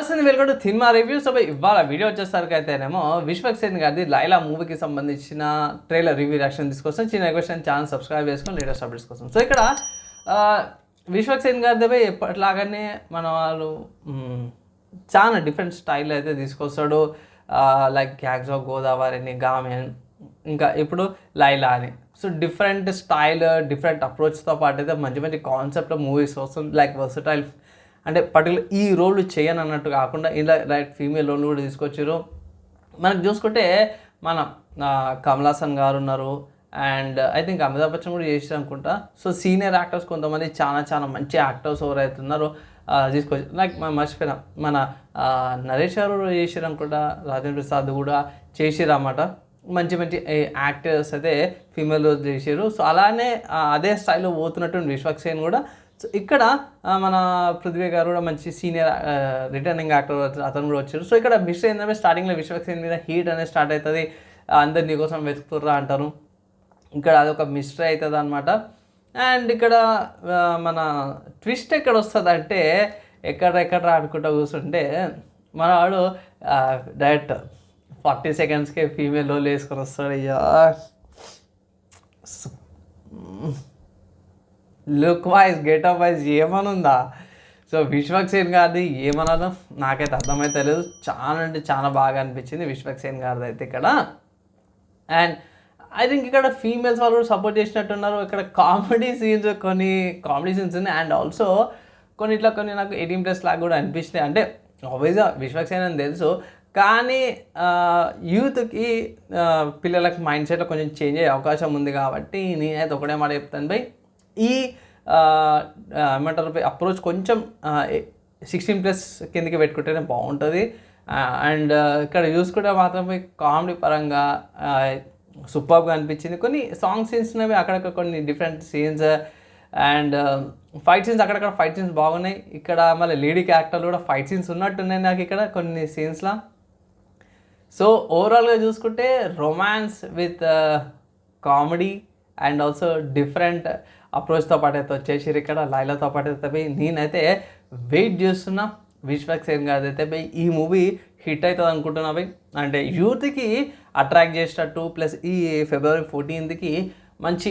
వస్తుంది welcome to cinema reviews so ఇవాళ video వచ్చేసరికి అయితేనేమో విశ్వక్ సేన్ గారిది లైలా మూవీకి సంబంధించిన ట్రైలర్ రివ్యూ రియాక్షన్ తీసుకొస్తాం. చిన్న క్వశ్చన్ ఛానల్ సబ్స్క్రైబ్ చేసుకొని లేటెస్ట్ అప్డేట్స్ కోసం. సో ఇక్కడ విశ్వక్సేన్ విశ్వక్ సేన్ గారిది ఎప్పటిలాగానే మన వాళ్ళు చాలా డిఫరెంట్ స్టైల్ అయితే తీసుకొస్తాడు. లైక్ గ్యాగ్జో గోదావరిని గామెన్ ఇంకా ఇప్పుడు లైలా అని. సో డిఫరెంట్ స్టైల్ డిఫరెంట్ అప్రోచ్తో పాటు అయితే మంచి మంచి కాన్సెప్ట్ మూవీస్ వస్తుంది. లైక్ వర్సటైల్ అంటే పర్టికులర్ ఈ రోల్ చేయను అన్నట్టు కాకుండా ఇలా రైట్ ఫీమేల్ రోల్ కూడా తీసుకొచ్చారు. మనకు చూసుకుంటే మన కమలాసన్ గారు ఉన్నారు. And I think Amitabh Bachchan కూడా చేసారు అనుకుంటా. సో సీనియర్ యాక్టర్స్ కొంతమంది చాలా చాలా మంచి యాక్టర్స్ ఎవరైతే ఉన్నారో తీసుకొచ్చి లైక్ మనం మర్చిపోయినా మన నరేష్ గారు కూడా చేసారు అనుకుంటా. రాజేంద్ర ప్రసాద్ కూడా చేసారు అన్నమాట. మంచి మంచి యాక్టర్స్ అయితే ఫీమేల్ చేసారు సో అలానే అదే స్థాయిలో పోతున్నట్టు విశ్వక్ సేన్ కూడా. సో ఇక్కడ మన పృథ్వీ గారు కూడా మంచి సీనియర్ రిటర్నింగ్ యాక్టర్ అతను కూడా వచ్చారు. సో ఇక్కడ మిస్ ఏంటంటే స్టార్టింగ్లో విశ్వక్ సేన్ మీద హీట్ అనేది స్టార్ట్ అవుతుంది అందరు నీకోసం వెతుకుతుర్రా అంటారు. ఇక్కడ అదొక మిస్టరీ అవుతుంది అనమాట అండ్ ఇక్కడ మన ట్విస్ట్ ఎక్కడ వస్తుంది అంటే ఎక్కడ ఎక్కడ అనుకుంటా కూర్చుంటే మనవాడు డైరెక్ట్ ఫార్టీ సెకండ్స్కే ఫీమేల్ రోల్ వేసుకొని వస్తాడు. అయ్యా. లుక్ వైజ్ గెటప్ వైజ్ ఏమనుందా? సో విశ్వక్సేన్ గారిది ఏమన్నాను నాకైతే అర్థమైతే లేదు. చాలా అంటే చాలా బాగా అనిపించింది విశ్వక్సేన్ గారిది అయితే ఇక్కడ. అండ్ ఐ థింక్ ఇక్కడ ఫీమేల్స్ వాళ్ళు కూడా సపోర్ట్ చేసినట్టున్నారు. ఇక్కడ కామెడీ సీన్స్ కొన్ని కామెడీ సీన్స్ ఉన్నాయి. అండ్ ఆల్సో కొన్ని ఇట్లా కొన్ని నాకు ఎయిటీన్ ప్లస్ లాగా కూడా అనిపించినాయి. అంటే ఆబ్వియస్గా విశ్వక్సేన్ అని తెలుసు. కానీ యూత్కి పిల్లలకి మైండ్ సెట్లో కొంచెం చేంజ్ అయ్యే అవకాశం ఉంది కాబట్టి నేనైతే ఒకటే మాట చెప్తాను బై ఈ ఏమంటారు అప్రోచ్ కొంచెం సిక్స్టీన్ ప్లస్ కిందకి పెట్టుకుంటేనే బాగుంటుంది. అండ్ ఇక్కడ చూసుకుంటే మాత్రం కామెడీ పరంగా సూపర్గా అనిపించింది. కొన్ని సాంగ్ సీన్స్ ఉన్నవి అక్కడక్కడ కొన్ని different scenes and fight scenes అక్కడక్కడ ఫైట్ సీన్స్ బాగున్నాయి. ఇక్కడ మళ్ళీ లేడీ క్యారెక్టర్లు కూడా ఫైట్ సీన్స్ ఉన్నట్టున్నాయి నాకు ఇక్కడ కొన్ని సీన్స్లో. సో ఓవరాల్గా చూసుకుంటే romance with comedy and also different అప్రోచ్తో పాటు అయితే వచ్చేసి ఇక్కడ లైలాతో పాటు అయితే పోయి నేనైతే వెయిట్ చేస్తున్నా. విశ్వక్ సేన్ గారి అయితే పోయి ఈ మూవీ హిట్ అవుతుంది అనుకుంటున్నా పోయి. అంటే యూత్కి అట్రాక్ట్ చేసేటట్టు ప్లస్ ఈ ఫిబ్రవరి ఫోర్టీన్త్కి మంచి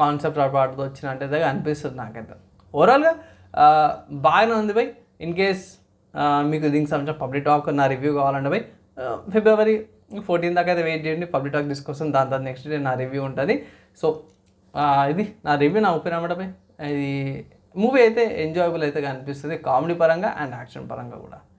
కాన్సెప్ట్ పాటుతో వచ్చినట్టయితే అనిపిస్తుంది నాకైతే. ఓవరాల్గా uh, బాగానే ఉంది బై ఇన్ కేస్ మీకు దీనికి సంబంధించిన పబ్లిక్ టాక్ నా రివ్యూ కావాలంటే బై ఫిబ్రవరి ఫోర్టీన్ దాకా అయితే వెయిట్ చేయండి. పబ్లిక్ టాక్ తీసుకొస్తాం దాని తర్వాత నెక్స్ట్ డే నా రివ్యూ ఉంటుంది. సో ఇది నా రివ్యూ నా ఒపీనియన్ అనమాట ఇది మూవీ అయితే ఎంజాయబుల్ అయితే కనిపిస్తుంది. కామెడీ పరంగా అండ్ యాక్షన్ పరంగా కూడా.